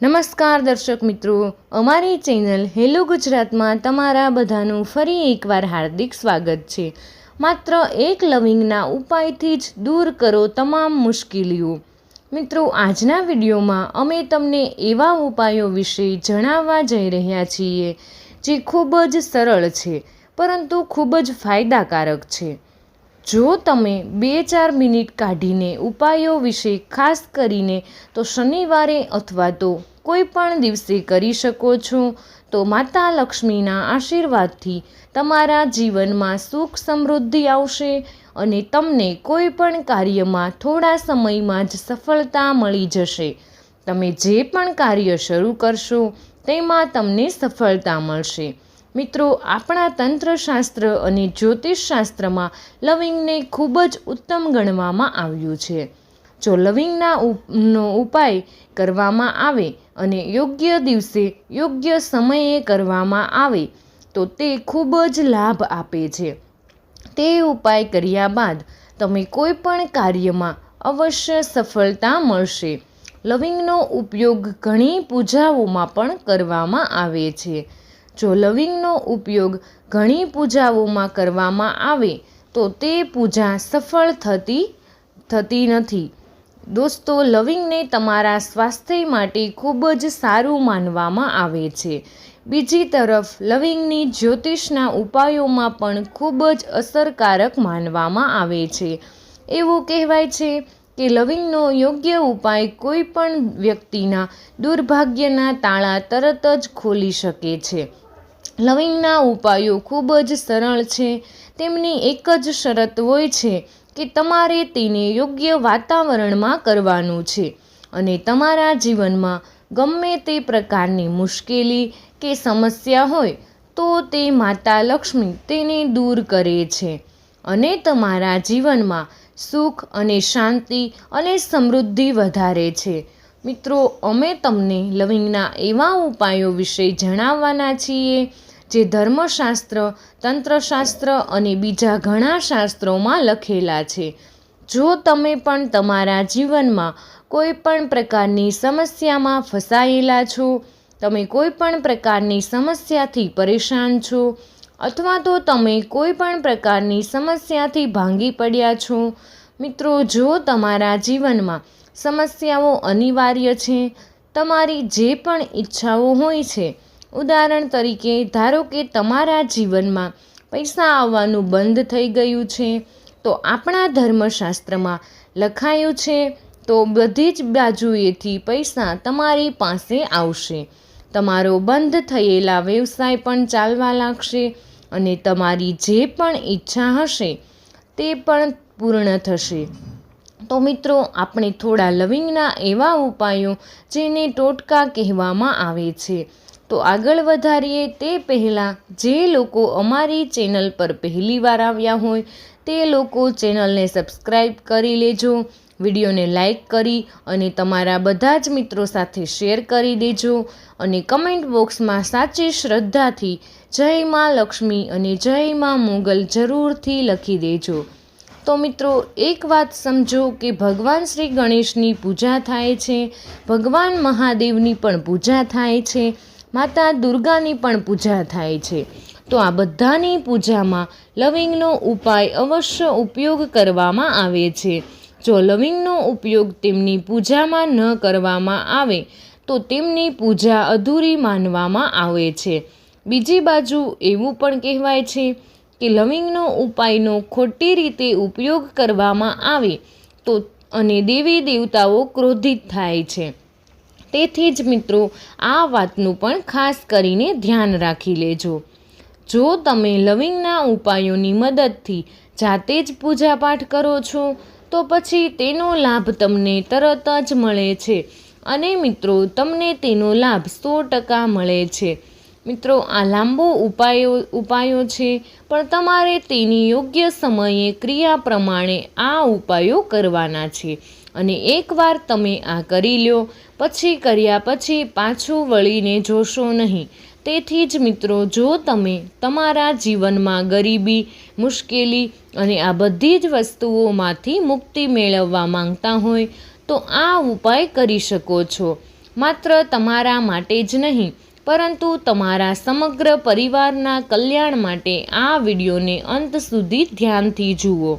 નમસ્કાર દર્શક મિત્રો, અમારી ચેનલ હેલો ગુજરાતમાં તમારા બધાનું ફરી એકવાર હાર્દિક સ્વાગત છે. માત્ર એક લવિંગના ઉપાયથી જ દૂર કરો તમામ મુશ્કેલીઓ. મિત્રો, આજના વિડીયોમાં અમે તમને એવા ઉપાયો વિશે જણાવવા જઈ રહ્યા છીએ જે ખૂબ જ સરળ છે, પરંતુ ખૂબ જ ફાયદાકારક છે. જો તમે બે ચાર મિનિટ કાઢીને ઉપાયો વિશે ખાસ કરીને તો શનિવારે અથવા તો કોઈ પણ દિવસે કરી શકો છો, તો માતા લક્ષ્મીના આશીર્વાદથી તમારા જીવનમાં સુખ સમૃદ્ધિ આવશે અને તમને કોઈ પણ કાર્યમાં થોડા સમયમાં જ સફળતા મળી જશે. તમે જે પણ કાર્ય શરૂ કરશો, તેમાં તમને સફળતા મળશે. મિત્રો, આપણા તંત્રશાસ્ત્ર અને જ્યોતિષશાસ્ત્રમાં લવિંગને ખૂબ જ ઉત્તમ ગણવામાં આવ્યું છે. જો લવિંગના નો ઉપાય કરવામાં આવે અને યોગ્ય દિવસે યોગ્ય સમયે કરવામાં આવે, તો તે ખૂબ જ લાભ આપે છે. તે ઉપાય કર્યા બાદ તમે કોઈ પણ કાર્યમાં અવશ્ય સફળતા મળશે. લવિંગનો ઉપયોગ ઘણી પૂજાઓમાં પણ કરવામાં આવે છે. જો લવિંગનો ઉપયોગ ઘણી પૂજાઓમાં કરવામાં આવે, તો તે પૂજા સફળ થતી થતી નથી. દોસ્તો, લવિંગને તમારા સ્વાસ્થ્ય માટે ખૂબ જ સારું માનવામાં આવે છે. બીજી તરફ, લવિંગની જ્યોતિષના ઉપાયોમાં પણ ખૂબ જ અસરકારક માનવામાં આવે છે. એવું કહેવાય છે કે લવિંગનો યોગ્ય ઉપાય કોઈ પણ વ્યક્તિના દુર્ભાગ્યના તાળા તરત જ ખોલી શકે છે. લવિંગના ઉપાયો ખૂબ જ સરળ છે. તેમની એક જ શરત હોય છે કે તમારે તેને યોગ્ય વાતાવરણમાં કરવાનું છે અને તમારા જીવનમાં ગમે તે પ્રકારની મુશ્કેલી કે સમસ્યા હોય તો તે માતા લક્ષ્મી તેને દૂર કરે છે અને તમારા જીવનમાં સુખ અને શાંતિ અને સમૃદ્ધિ વધારે છે. મિત્રો, અમે તમને લવિંગના એવા ઉપાયો વિશે જણાવવાના છીએ જે ધર્મશાસ્ત્ર, તંત્રશાસ્ત્ર અને બીજા ઘણા શાસ્ત્રોમાં લખેલા છે. જો તમે પણ તમારા જીવનમાં કોઈ પણ પ્રકારની સમસ્યામાં ફસાયેલા છો, તમે કોઈ પણ પ્રકારની સમસ્યાથી પરેશાન છો, અથવા તો તમે કોઈ પણ પ્રકારની સમસ્યાથી ભાંગી પડ્યા છો, મિત્રો, જો તમારા જીવનમાં સમસ્યાઓ અનિવાર્ય છે, તમારી જે પણ ઈચ્છાઓ હોય છે ઉદાહરણ તરીકે, ધારો કે તમારા જીવનમાં પૈસા આવવાનું બંધ થઈ ગયું છે, તો આપણા ધર્મશાસ્ત્રમાં લખાયું છે, તો બધી જ બાજુએથી પૈસા તમારી પાસે આવશે. તમારો બંધ થયેલા વ્યવસાય પણ ચાલવા લાગશે અને તમારી જે પણ ઈચ્છા હશે તે પણ પૂર્ણ થશે. તો મિત્રો, આપણે થોડા લવિંગના એવા ઉપાયો જેને ટોટકા કહેવામાં આવે છે. તો આગળ વધારીએ તે પહેલાં જે લોકો અમારી ચેનલ પર પહેલીવાર આવ્યા હોય તે લોકો ચેનલને સબસ્ક્રાઈબ કરી લેજો, વિડીયોને લાઈક કરી અને તમારા બધા જ મિત્રો સાથે શેર કરી દેજો અને કમેન્ટ બોક્સમાં સાચી શ્રદ્ધાથી જય માં લક્ષ્મી અને જય માં મોગલ જરૂરથી લખી દેજો. તો મિત્રો, એક વાત સમજો કે ભગવાન શ્રી ગણેશની પૂજા થાય છે, ભગવાન મહાદેવની પણ પૂજા થાય છે માતા દુર્ગાની પણ પૂજા થાય છે. તો આ બધાની પૂજામાં લવિંગનો ઉપાય અવશ્ય ઉપયોગ કરવામાં આવે છે. જો લવિંગનો ઉપયોગ તેમની પૂજામાં ન કરવામાં આવે, તો તેમની પૂજા અધૂરી માનવામાં આવે છે. બીજી બાજુ એવું પણ કહેવાય છે કે લવિંગનો ઉપાયનો ખોટી રીતે ઉપયોગ કરવામાં આવે, તો અને દેવી દેવતાઓ ક્રોધિત થાય છે. તેથી જ મિત્રો, આ વાતનું પણ ખાસ કરીને ધ્યાન રાખી લેજો. જો તમે લવિંગના ઉપાયોની મદદથી જાતે જ પૂજાપાઠ કરો છો, તો પછી તેનો લાભ તમને તરત જ મળે છે. અને મિત્રો, તમને તેનો લાભ સો ટકા મળે છે. મિત્રો, આ લાંબો ઉપાયો ઉપાયો છે, પણ તમારે તેની યોગ્ય સમયે ક્રિયા પ્રમાણે આ ઉપાયો કરવાના છે. અને એકવાર તમે આ કરી લો પછી કર્યા પછી પાછું વળીને જોશો નહીં. તેથી જ મિત્રો, જો તમે તમારા જીવનમાં ગરીબી, મુશ્કેલી અને આ બધી જ વસ્તુઓમાંથી મુક્તિ મેળવવા માંગતા હોય, તો આ ઉપાય કરી શકો છો. માત્ર તમારા માટે જ નહીં, પરંતુ તમારા સમગ્ર પરિવારના કલ્યાણ માટે આ વિડીયોને અંત સુધી ધ્યાનથી જુઓ.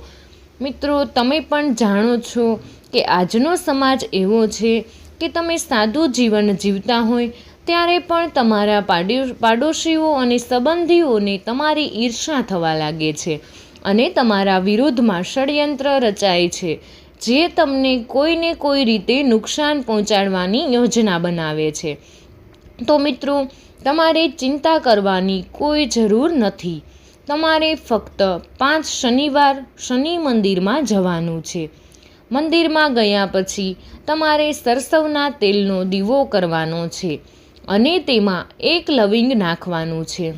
મિત્રો, તમે પણ જાણો છો કે આજનો સમાજ એવો છે કે તમે સાદું જીવન જીવતા હોય, ત્યારે પણ તમારા પાડો પાડોશીઓ અને સંબંધીઓને તમારી ઈર્ષા થવા લાગે છે અને તમારા વિરોધમાં ષડયંત્ર રચાય છે, જે તમને કોઈને કોઈ રીતે નુકસાન પહોંચાડવાની યોજના બનાવે છે. તો મિત્રો, તમારે ચિંતા કરવાની કોઈ જરૂર નથી. તમારે ફક્ત પાંચ શનિવાર શનિ મંદિરમાં જવાનું છે. મંદિરમાં ગયા પછી તમારે સરસવના તેલનો દીવો કરવાનો છે અને તેમાં એક લવિંગ નાખવાનું છે.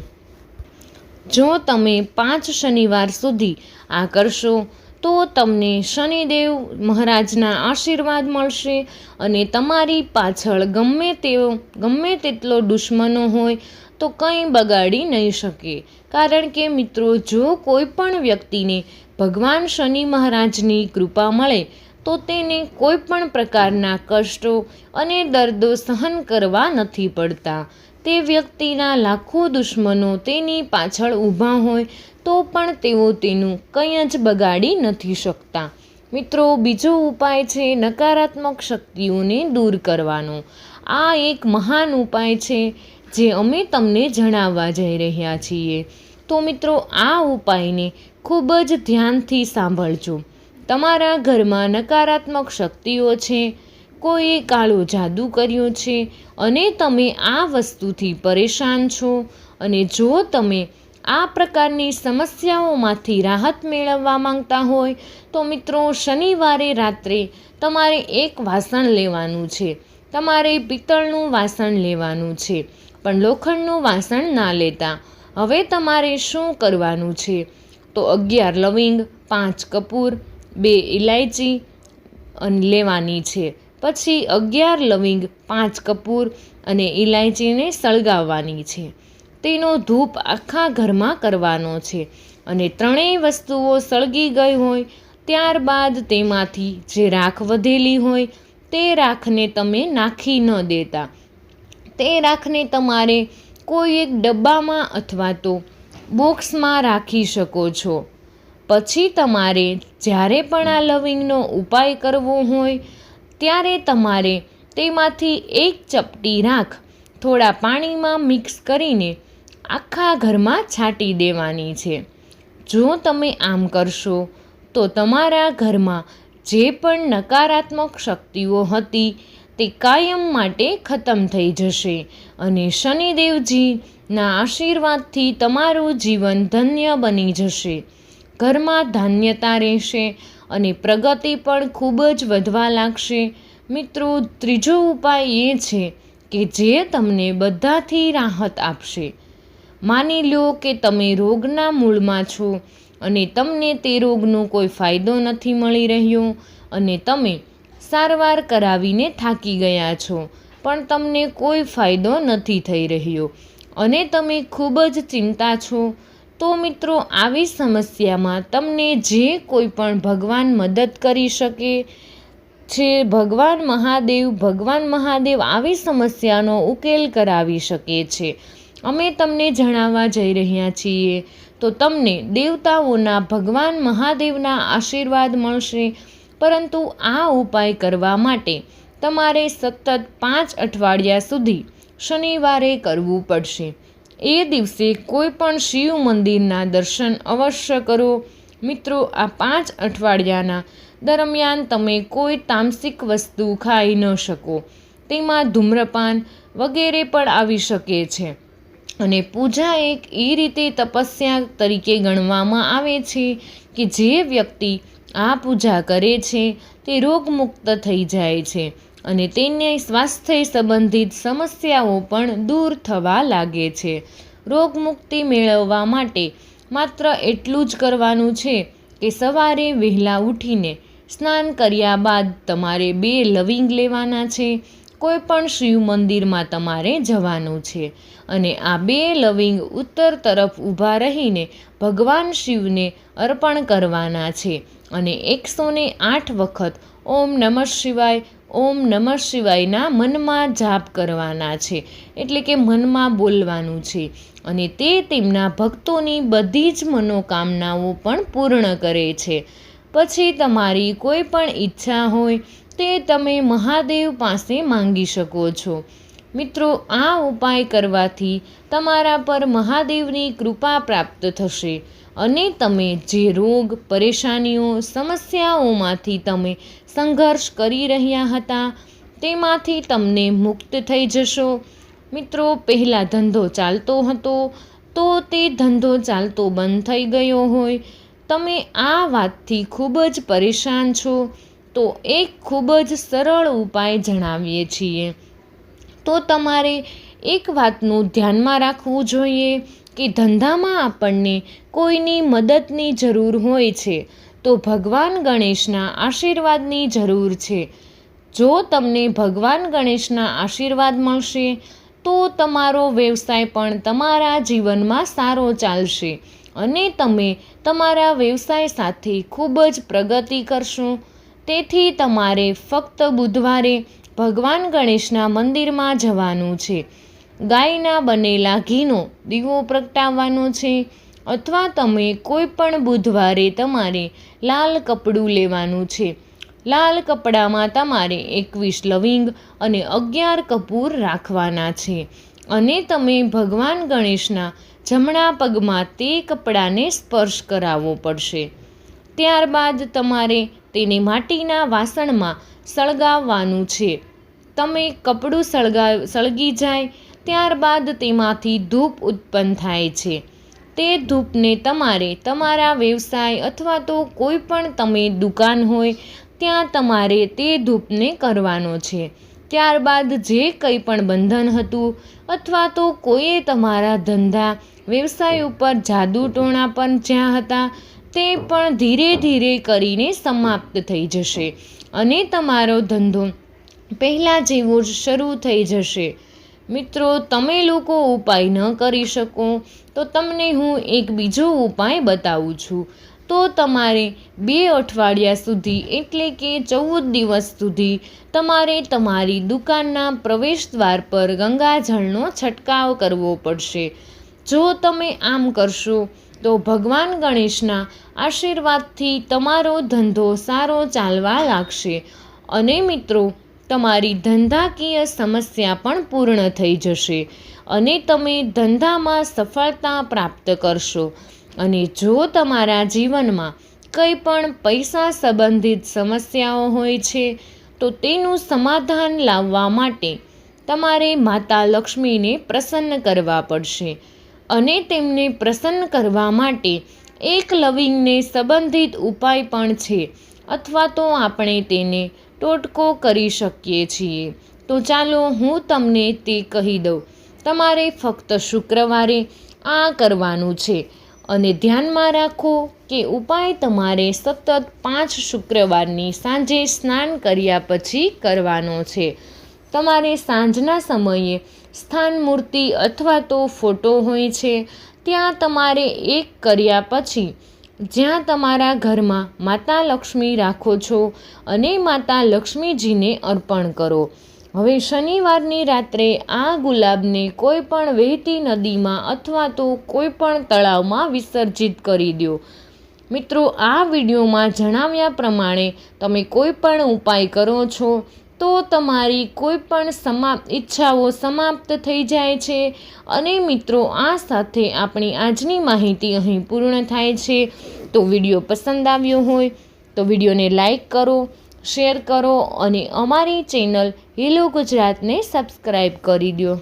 જો તમે પાંચ શનિવાર સુધી આ કરશો, તો તમને શનિદેવ મહારાજના આશીર્વાદ મળશે અને તમારી પાછળ ગમે તેવો, ગમે તેટલો દુશ્મનો હોય તો કંઈ બગાડી નહીં શકે. કારણ કે મિત્રો, જો કોઈ પણ વ્યક્તિને ભગવાન શનિ મહારાજની કૃપા મળે, તો તેને કોઈ પણ પ્રકારના કષ્ટો અને દર્દો સહન કરવા નથી પડતા. તે વ્યક્તિના લાખો દુશ્મનો તેની પાછળ ઊભા હોય, તો પણ તેઓ તેનું કંઈ જ બગાડી નથી શકતા. મિત્રો, બીજો ઉપાય છે નકારાત્મક શક્તિઓને દૂર કરવાનો. આ એક મહાન ઉપાય છે જે અમે તમને જણાવવા જઈ રહ્યા છીએ. તો મિત્રો, આ ઉપાયને ખૂબ જ ધ્યાનથી સાંભળજો. તમારા ઘરમાં નકારાત્મક શક્તિઓ છે, કોઈએ કાળો જાદુ કર્યો છે, અને તમે આ વસ્તુથી પરેશાન છો, અને જો તમે આ પ્રકારની સમસ્યાઓમાંથી રાહત મેળવવા માંગતા હોય, તો મિત્રો શનિવારે રાત્રે તમારે એક વાસણ લેવાનું છે. તમારે પિત્તળનું વાસણ લેવાનું છે, પણ લોખંડનું વાસણ ના લેતા. હવે તમારે શું કરવાનું છે? તો અગિયાર લવિંગ, પાંચ કપૂર, બે ઇલાયચી અને લેવાની છે. પછી અગિયાર લવિંગ, પાંચ કપૂર અને ઇલાયચીને સળગાવવાની છે. તેનો ધૂપ આખા ઘરમાં કરવાનો છે અને ત્રણેય વસ્તુઓ સળગી ગઈ હોય ત્યારબાદ તેમાંથી જે રાખ વધેલી હોય તે રાખને તમે નાખી ન દેતા. તે રાખને તમારે કોઈ એક ડબ્બામાં અથવા તો બોક્સમાં રાખી શકો છો. પછી તમારે જ્યારે પણ આ લવિંગનો ઉપાય કરવો હોય, ત્યારે તમારે તેમાંથી એક ચપટી રાખ, થોડા પાણીમાં મિક્સ કરીને આખા ઘરમાં છાંટી દેવાની છે. જો તમે આમ કરશો, તો તમારા ઘરમાં જે પણ નકારાત્મક શક્તિઓ હતી તે કાયમ માટે ખતમ થઈ જશે અને શનિદેવજીના આશીર્વાદથી તમારું જીવન ધન્ય બની જશે. ઘરમાં ધાન્યતા રહેશે અને પ્રગતિ પણ ખૂબ જ વધવા લાગશે. મિત્રો, ત્રીજો ઉપાય એ છે કે જે તમને બધાથી રાહત આપશે. માની લો કે તમે રોગના મૂળમાં છો અને તમને તે રોગનો કોઈ ફાયદો નથી મળી રહ્યો અને તમે સારવાર કરાવીને થાકી ગયા છો. પણ તમને કોઈ ફાયદો નથી થઈ રહ્યો. અને તમે ખૂબ જ ચિંતા છો. તો મિત્રો, આવી સમસ્યામાં તમને જે કોઈ પણ ભગવાન મદદ કરી શકે છે, ભગવાન મહાદેવ ભગવાન મહાદેવ આવી સમસ્યાનો ઉકેલ કરાવી શકે છે. અમે તમને જણાવવા જઈ રહ્યા છીએ. તો તમને દેવતાઓના, ભગવાન મહાદેવના આશીર્વાદ મળશે. પરંતુ આ ઉપાય કરવા માટે તમારે સતત પાંચ અઠવાડિયા સુધી શનિવારે કરવું પડશે. એ દિવસે કોઈ પણ શિવ મંદિરના દર્શન અવશ્ય કરો. મિત્રો, આ પાંચ અઠવાડિયાના દરમિયાન તમે કોઈ તામસિક વસ્તુ ખાઈ ન શકો. તેમાં ધૂમ્રપાન વગેરે પણ આવી શકે છે. અને પૂજા એક એ રીતે તપસ્યા તરીકે ગણવામાં આવે છે કે જે વ્યક્તિ આ પૂજા કરે છે, તે રોગમુક્ત થઈ જાય છે અને તેને સ્વાસ્થ્ય સંબંધિત સમસ્યાઓ પણ દૂર થવા લાગે છે. રોગમુક્તિ મેળવવા માટે માત્ર એટલું જ કરવાનું છે કે સવારે વહેલા ઉઠીને સ્નાન કર્યા બાદ તમારે બે લવિંગ લેવાના છે. કોઈ પણ શિવ મંદિરમાં તમારે જવાનું છે. અને આ બે લવિંગ ઉત્તર તરફ ઊભા રહીને ભગવાન શિવને અર્પણ કરવાના છે. અને એકસો ને આઠ વખત ઓમ નમઃ શિવાય, ઓમ નમઃ શિવાયના મનમાં જાપ કરવાના છે. એટલે કે મનમાં બોલવાનું છે. અને તે તેમના ભક્તોની બધી જ મનોકામનાઓ પણ પૂર્ણ કરે છે. પછી તમારી કોઈ પણ ઈચ્છા હોય તે તમે મહાદેવ પાસે માંગી શકો છો. મિત્રો, આ ઉપાય કરવાથી તમારા પર મહાદેવની કૃપા પ્રાપ્ત થશે અને તમે જે રોગ, પરેશાનીઓ, સમસ્યાઓમાંથી તમે સંઘર્ષ કરી રહ્યા હતા, તેમાંથી તમને મુક્ત થઈ જશો. મિત્રો, પહેલાં ધંધો ચાલતો હતો, તો તે ધંધો ચાલતો બંધ થઈ ગયો હોય. તમે આ વાતથી ખૂબ જ પરેશાન છો. તો એક ખૂબ જ સરળ ઉપાય જણાવીએ છીએ. તો તમારે એક વાતનું ધ્યાનમાં રાખવું જોઈએ કે ધંધામાં આપણને કોઈની મદદની જરૂર હોય છે. તો ભગવાન ગણેશના આશીર્વાદની જરૂર છે. જો તમને ભગવાન ગણેશના આશીર્વાદ મળશે, તો તમારો વ્યવસાય પણ તમારા જીવનમાં સારો ચાલશે અને તમે તમારા વ્યવસાય સાથે ખૂબ જ પ્રગતિ કરશો. તેથી તમારે ફક્ત બુધવારે ભગવાન ગણેશના મંદિરમાં જવાનું છે. ગાયના બનેલા ઘીનો દીવો પ્રગટાવવાનો છે અથવા તમે કોઈ પણ બુધવારે તમારે લાલ કપડું લેવાનું છે. લાલ કપડામાં તમારે એકવીસ લવિંગ અને અગિયાર કપૂર રાખવાના છે અને તમે ભગવાન ગણેશના જમણા પગમાં તે કપડાને સ્પર્શ કરાવવો પડશે. ત્યારબાદ તમારે તેને માટીના વાસણમાં સળગાવવાનું છે. તમે કપડું સળગા, સળગી જાય ત્યારબાદ તેમાંથી ધૂપ ઉત્પન્ન થાય છે. તે ધૂપને તમારે તમારા વ્યવસાય અથવા તો કોઈ પણ તમે દુકાન હોય ત્યાં તમારે તે ધૂપને કરવાનો છે. ત્યારબાદ જે કંઈ પણ બંધન હતું અથવા તો કોઈએ તમારા ધંધા, વ્યવસાય ઉપર જાદુ ટોણા પણ જ્યાં હતા તે પણ ધીરે ધીરે કરીને સમાપ્ત થઈ જશે અને તમારો ધંધો પહેલાં જેવો જ શરૂ થઈ જશે. મિત્રો, તમે લોકો ઉપાય ન કરી શકો, તો તમને હું એક બીજો ઉપાય બતાવું છું. તો તમારે બે અઠવાડિયા સુધી, એટલે કે ચૌદ દિવસ સુધી, તમારે તમારી દુકાનના પ્રવેશ દ્વાર પર ગંગાજળનો છંટકાવ કરવો પડશે. જો તમે આમ કરશો તો ભગવાન ગણેશના આશીર્વાદથી તમારો ધંધો સારો ચાલવા લાગશે. અને મિત્રો, તમારી ધંધાકીય સમસ્યા પણ પૂર્ણ થઈ જશે અને તમે ધંધામાં સફળતા પ્રાપ્ત કરશો. અને જો તમારા જીવનમાં કંઈ પણ પૈસા સંબંધિત સમસ્યાઓ હોય છે, તો તેનું સમાધાન લાવવા માટે તમારે માતા લક્ષ્મીને પ્રસન્ન કરવા પડશે. અને તેમને પ્રસન્ન કરવા માટે એક લવિંગને સંબંધિત ઉપાય પણ છે, અથવા તો આપણે તેને ટોટકો કરી શકીએ છીએ. તો ચાલો હું તમને તે કહી દઉં. તમારે ફક્ત શુક્રવારે આ કરવાનું છે. અને ધ્યાનમાં રાખો કે ઉપાય તમારે સતત પાંચ શુક્રવારની સાંજે સ્નાન કર્યા પછી કરવાનો છે. તમારે સાંજના સમયે સ્થાન મૂર્તિ અથવા તો ફોટો હોય છે, ત્યાં તમારે એક કર્યા પછી જ્યાં તમારા ઘરમાં માતા લક્ષ્મી રાખો છો અને માતા લક્ષ્મીજીને અર્પણ કરો. હવે શનિવારની રાત્રે આ ગુલાબને કોઈ પણ વહેતી નદીમાં અથવા તો કોઈ પણ તળાવમાં વિસર્જિત કરી દો. મિત્રો, આ વિડીયોમાં જણાવ્યા પ્રમાણે તમે કોઈ પણ ઉપાય કરો છો તો તમારી કોઈ પણ સમાપ્ત ઈચ્છાઓ સમાપ્ત થઈ જાય છે. અને મિત્રો, આ સાથે આપણી આજની માહિતી અહીં પૂર્ણ થાય છે. તો વીડિયો પસંદ આવ્યો હોય તો વિડીયોને લાઈક કરો, શેર કરો અને અમારી ચેનલ હેલો ગુજરાતને સબસ્ક્રાઈબ કરી દો.